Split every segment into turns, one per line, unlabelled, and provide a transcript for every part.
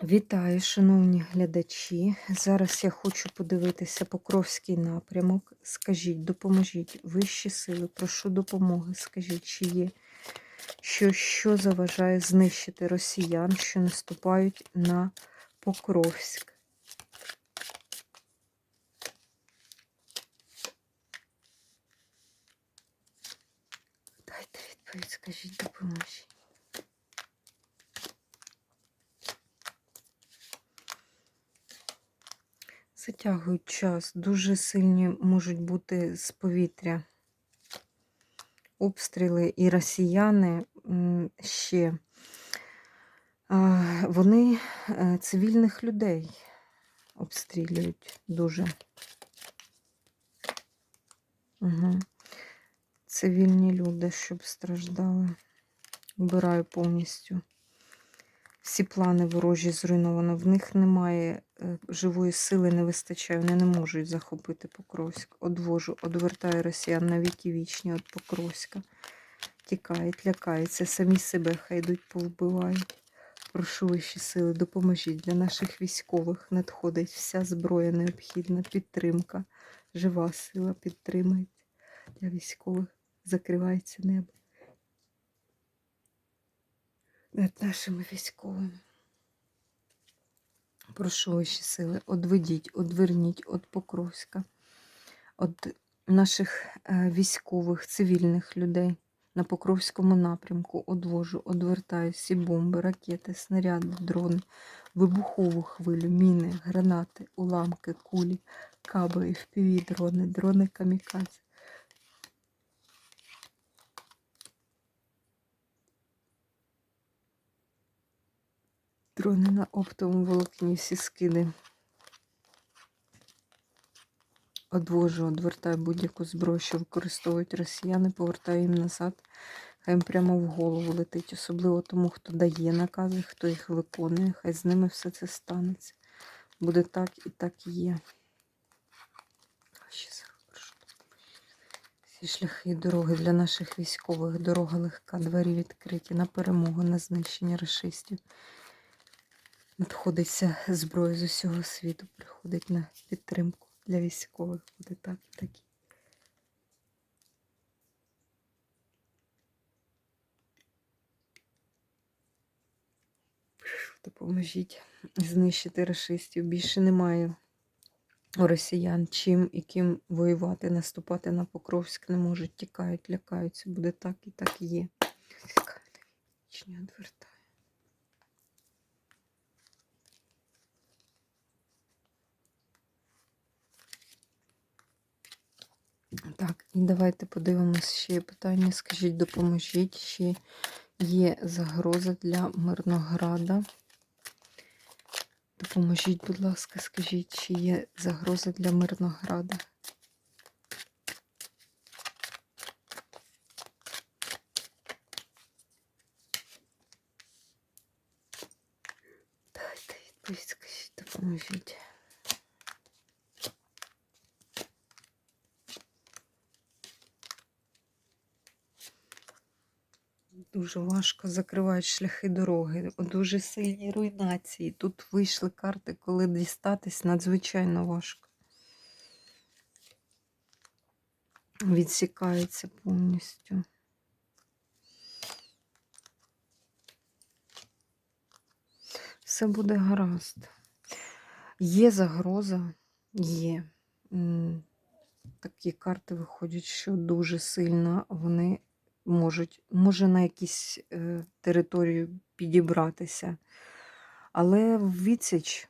Вітаю, шановні глядачі. Зараз я хочу подивитися Покровський напрямок. Скажіть, допоможіть вищі сили, прошу допомоги. Скажіть, чи є що, що заважає знищити росіян, що наступають на Покровськ. Дайте відповідь, скажіть, допоможіть. Затягують час. Дуже сильні можуть бути з повітря. Обстріли і росіяни ще. Вони е, цивільних людей обстрілюють дуже. Угу. Цивільні люди, щоб страждали. Вбираю повністю. Всі плани ворожі зруйновано. В них немає е, живої сили, не вистачає. Вони не можуть захопити Покровськ. Одвожу, одвертаю росіян на віки вічні від Покровська. Тікають, лякаються, самі себе хай йдуть повбивають. Прошу вищі сили, допоможіть. Для наших військових надходить вся зброя необхідна, підтримка. Жива сила підтримується. Для військових закривається небо над нашими військовими. Прошу ваші сили, одведіть, одверніть від Покровська, від наших е, військових, цивільних людей на Покровському напрямку одвожу, одвертаю всі бомби, ракети, снаряди, дрони, вибухову хвилю, міни, гранати, уламки, кулі, каби, FPV дрони, дрони камікадзе. Дрони на оптовому волокні всі скиди. Одвожу, одвертаю будь-яку зброю, що використовують росіяни, повертаю їм назад. Хай їм прямо в голову летить, особливо тому, хто дає накази, хто їх виконує. Хай з ними все це станеться. Буде так і так і є. Всі шляхи і дороги для наших військових. Дорога легка, двері відкриті на перемогу, на знищення расистів. Надходиться зброя з усього світу, приходить на підтримку для військових. Буде так і так. допоможіть знищити расистів. Більше немає росіян чим і ким воювати, наступати на Покровськ не можуть, тікають, лякаються. Буде так і так і є. Вічні відвертаю. Так, і давайте подивимось ще питання. Скажіть, допоможіть, чи є загроза для Мирнограда. Допоможіть, будь ласка, скажіть, чи є загроза для Мирнограда. Дайте відповідь, скажіть, допоможіть. Дуже важко закривають шляхи дороги, дуже сильні руйнації. Тут вийшли карти, коли дістатись надзвичайно важко. Відсікається повністю. Все буде гаразд. Є загроза, є. Такі карти виходять, що дуже сильно вони можуть, може на якісь е, територію підібратися. Але відсіч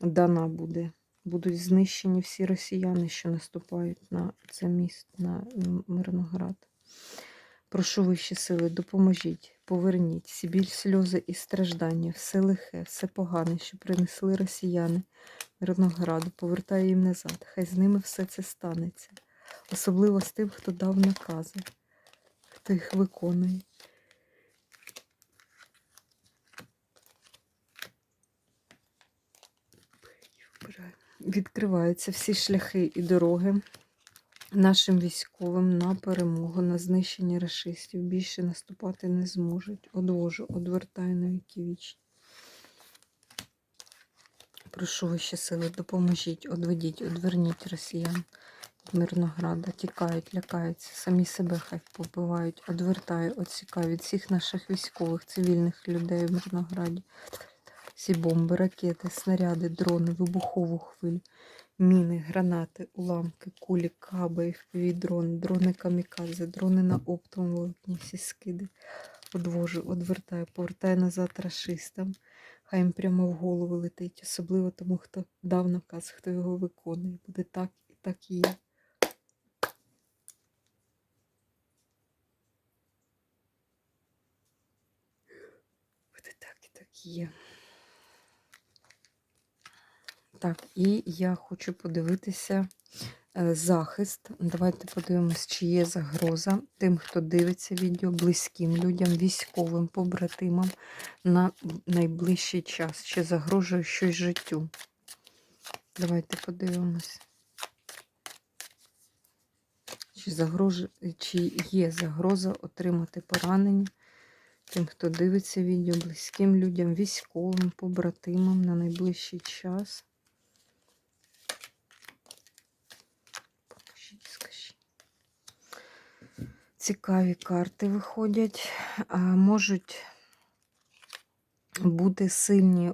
дана буде. Будуть знищені всі росіяни, що наступають на це місто, на Мирноград. Прошу вищі сили, допоможіть, поверніть всі біль, сльози і страждання, все лихе, все погане, що принесли росіяни Мирнограду, повертаю їм назад. Хай з ними все це станеться. Особливо з тим, хто дав накази, хто їх виконує. Відкриваються всі шляхи і дороги нашим військовим на перемогу, на знищення расистів. Більше наступати не зможуть. Одвожу, одвертаю на віки вічні. Прошу вищі сили, допоможіть, одведіть, одверніть росіян Мирнограда. Тікають, лякаються, самі себе хай побивають, одвертаю, відсікаю від всіх наших військових, цивільних людей в Мирнограді. Всі бомби, ракети, снаряди, дрони, вибухову хвилю, міни, гранати, уламки, кулі, каби, дрони, дрони камікадзе, дрони на оптовому волокні, всі скиди. Одвожу, одвертаю, повертаю назад рашистам. Хай їм прямо в голову летить, особливо тому, хто дав наказ, хто його виконує. Буде так і так і є. Буде так і так і є. Так, і я хочу подивитися е, захист. Давайте подивимось, чи є загроза тим, хто дивиться відео, близьким людям, військовим, побратимам на найближчий час. Чи загрожує щось життю? Давайте подивимось. Чи, загрож... чи є загроза отримати поранення тим, хто дивиться відео, близьким людям, військовим, побратимам на найближчий час? Поможіть, скажіть. Цікаві карти виходять, можуть бути сильні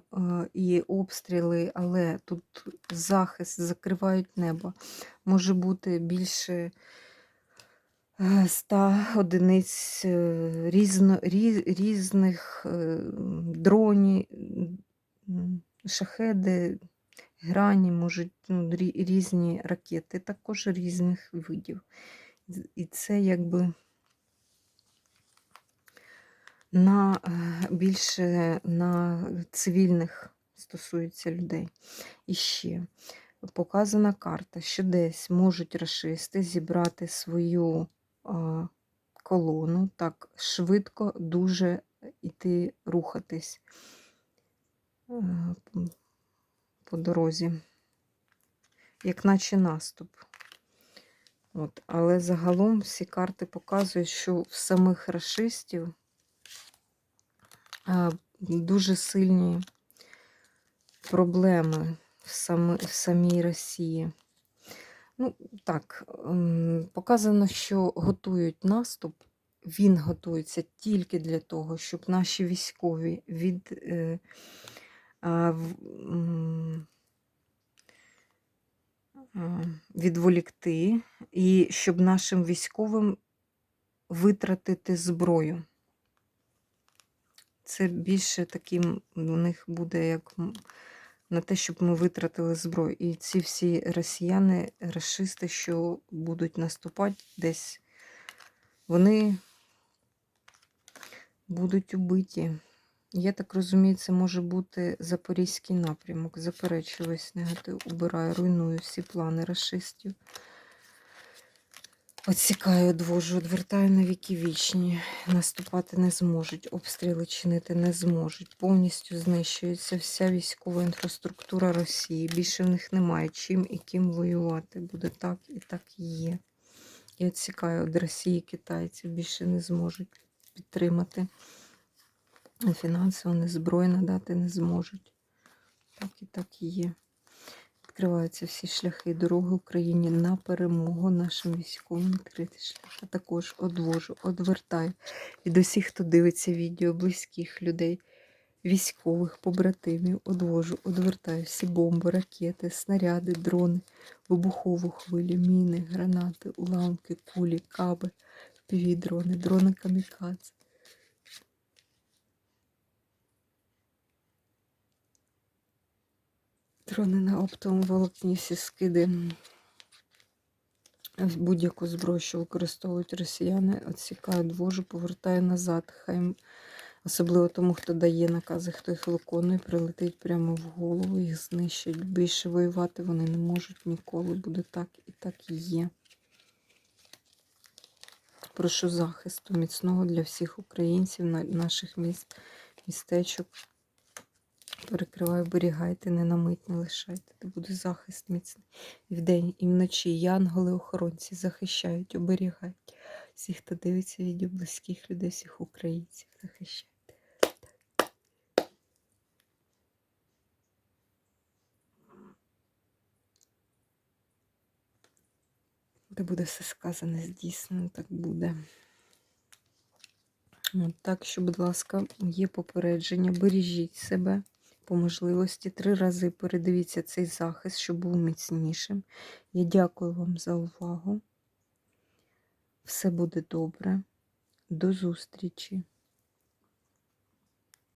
і обстріли, але тут захист закривають небо. Може бути більше е, ста одиниць е, різно, різ, різних е, дронів, шахеди, грані, можуть ну, різні ракети, також різних видів. І це якби на більше на цивільних стосується людей. І ще показана карта, що десь можуть расисти зібрати свою колону, так швидко дуже іти рухатись е, по дорозі, як наче наступ. От, але загалом всі карти показують, що в самих расистів а, дуже сильні проблеми в, сами, в самій Росії. Ну, так, ем, показано, що готують наступ. Він готується тільки для того, щоб наші військові від, е, в- відволікти, і щоб нашим військовим витратити зброю. Це більше таким у них буде як на те, щоб ми витратили зброю. І ці всі росіяни, расисти, що будуть наступати десь, вони будуть убиті. Я так розумію, це може бути Запорізький напрямок. Заперечилась негатив, убираю, руйную всі плани расистів. Отсікаю, одвожу, відвертаю на віки вічні. Наступати не зможуть, обстріли чинити не зможуть. Повністю знищується вся військова інфраструктура Росії. Більше в них немає чим і ким воювати. Буде так і так є. І відсікаю від Росії китайців, більше не зможуть підтримати. Фінансово не зброю надати не зможуть. Так і так є. Відкриваються всі шляхи дороги Україні на перемогу нашим військовим відкрити шлях. А також одвожу, одвертаю від усіх, хто дивиться відео, близьких людей, військових, побратимів, одвожу, одвертаю всі бомби, ракети, снаряди, дрони, вибухову хвилю, міни, гранати, уламки, кулі, каби, півдрони, дрони камікадзе. Дрони на оптовому волокні всі скиди. Будь-яку зброю, що використовують росіяни, відсікаю, двожу, повертаю назад. Хай особливо тому, хто дає накази, хто їх виконує, прилетить прямо в голову, їх знищать. Більше воювати вони не можуть ніколи. Буде так і так і є. Прошу захисту міцного для всіх українців, наших міст, містечок. Перекривай, оберігайте, не на мить не лишайте, де буде захист міцний. І вдень і вночі янголи-охоронці захищають, оберігають. Всіх, хто дивиться від близьких людей, всіх українців захищають. Де буде все сказане, здійснено, так буде. От так що, будь ласка, є попередження, бережіть себе по можливості. Три рази передивіться цей захист, щоб був міцнішим. Я дякую вам за увагу. Все буде добре. До зустрічі!